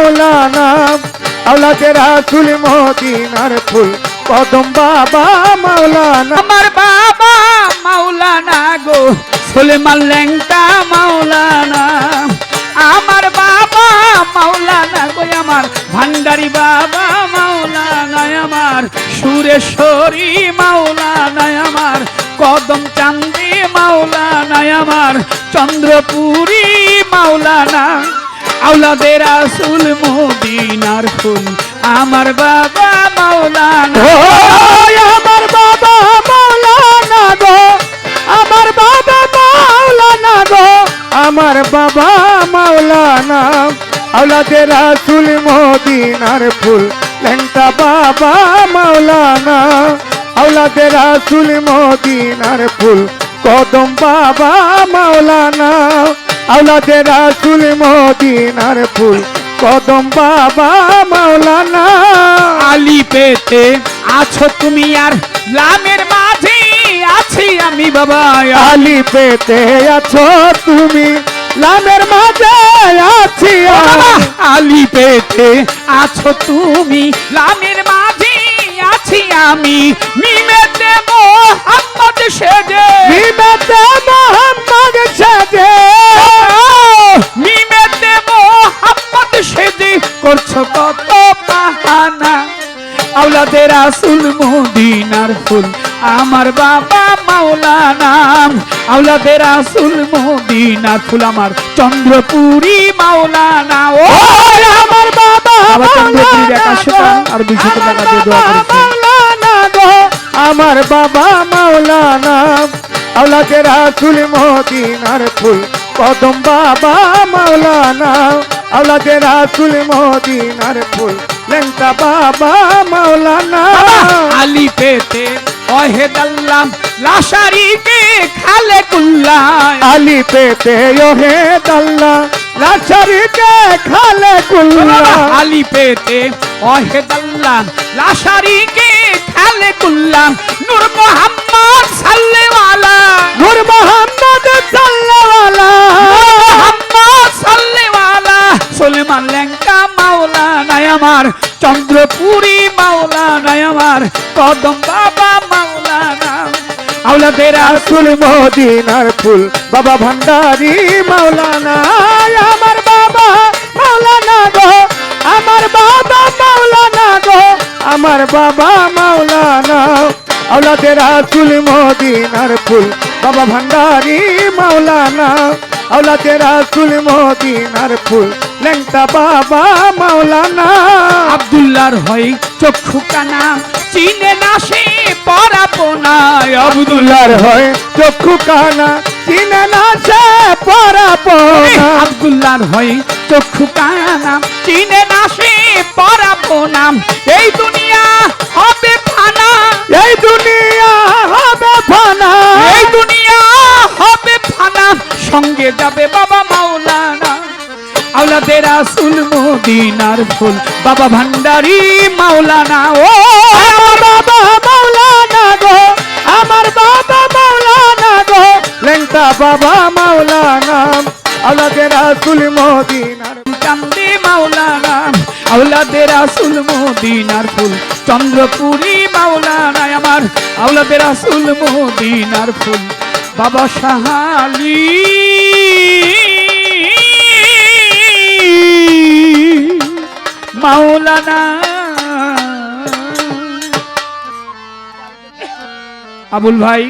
মাওলানা আওলাদে রাসুল মদিনার ফুল। কদম বাবা মাওলানা আমার বাবা মাওলানা গো, সুলেমান ল্যাংটা মাওলানা আমার বাবা মাওলানা গো, আমার ভান্ডারি বাবা মাওলানা আমার সুরেশ্বরী মাওলানা আমার কদম চান্দি মাওলানা আমার চন্দ্রপুরী মাওলানা আউলাদের আসুল মদিনার ফুল আমার বাবা মাওলানা আমার বাবা মাওলানা গো। আমার বাবা মাওলানা গো। আমার বাবা মাওলানা। আওলাদে রাসুল মদিনার ফুল। লেংটা বাবা মাওলানা। আওলাদে রাসুল মদিনার ফুল। কদম বাবা মাওলানা। আওলাদে রাসুল মদিনার ফুল কদম বাবা মাওলানা। আলি পেতে আছো তুমি আর লামের মাঝে আছি আমি বাবা। আলি পেতে আছো তুমি লামের মাঝে আছি আলি পেতে আছো তুমি লামের মাঝে আছি আমি। নিমেতে মোহাম্মদ সেজে। বিবেতে আওলাদের আসুল মদিনার ফুল। আমার বাবা মাওলানা আওলাদের আসুল মদিনার ফুল। আমার চন্দ্রপুরী মাওলানা ও আমার বাবা বাবা চন্দ্রপুরীর একশো টাকা আর আমার টাকা দিয়ে আমার বাবা মাওলানা আওলাদে রাসুল মদিনার ফুল। কদম বাবা মাওলানা আওলাদে রাসুল মদিনার ফুল। লেংটা বাবা মাওলানা। আলি পেতে অহেদ আল্লাহ লাশারিকে খালে কুল্লায়। আলি পেতে ওহে দাল্লা লাচারিকে খালে কুল্লা আলি পেতে অহেদাল্লাহ লাশারিকে খালে কুল্লাম নূর মোহাম্মদ আমার, চন্দ্রপুরী মাওলানা আমার, কদম বাবা মাওলানা আওলাদের রাসুল মদিনার ফুল, বাবা ভান্ডারি মাওলানা আমার বাবা মাওলানা গো, আমার বাবা মাওলানা গো, আমার বাবা মাওলানা। আওলাদে রাসুল মদিনার ফুল, বাবা ভান্ডারি মাওলানা। আওলাদে রাসুল মদিনার ফুল লেংটা বাবা মাওলানা। আব্দুল্লাহর হয় চক্ষু কানা চিনে না সে পরাপনায়। আব্দুল্লাহর হয় চক্ষু কানা চিনে না সে পরাপনা আব্দুল্লাহর হয় চক্ষু কানা চিনে না সে পরাপনাম এই দুনিয়া হবে ফানা। এই দুনিয়া হবে ফানা। এই দুনিয়া হবে ফানা। সঙ্গে যাবে বাবা আওলাদের আসুল মদিনার ফুল। বাবা ভান্ডারি মাওলানা, ও আমার বাবা মাওলানা গো, আমার বাবা মাওলানা গো লেংটা বাবা মাওলানা আওলাদে রাসুল মদিনার চান্দে মাওলানা, আওলাদের আসুল মদিনার ফুল। চন্দ্রপুরী মাওলানা আমার, আওলাদের আসুল মদিনার ফুল। বাবা সাহালি মাওলানা। আবুল ভাই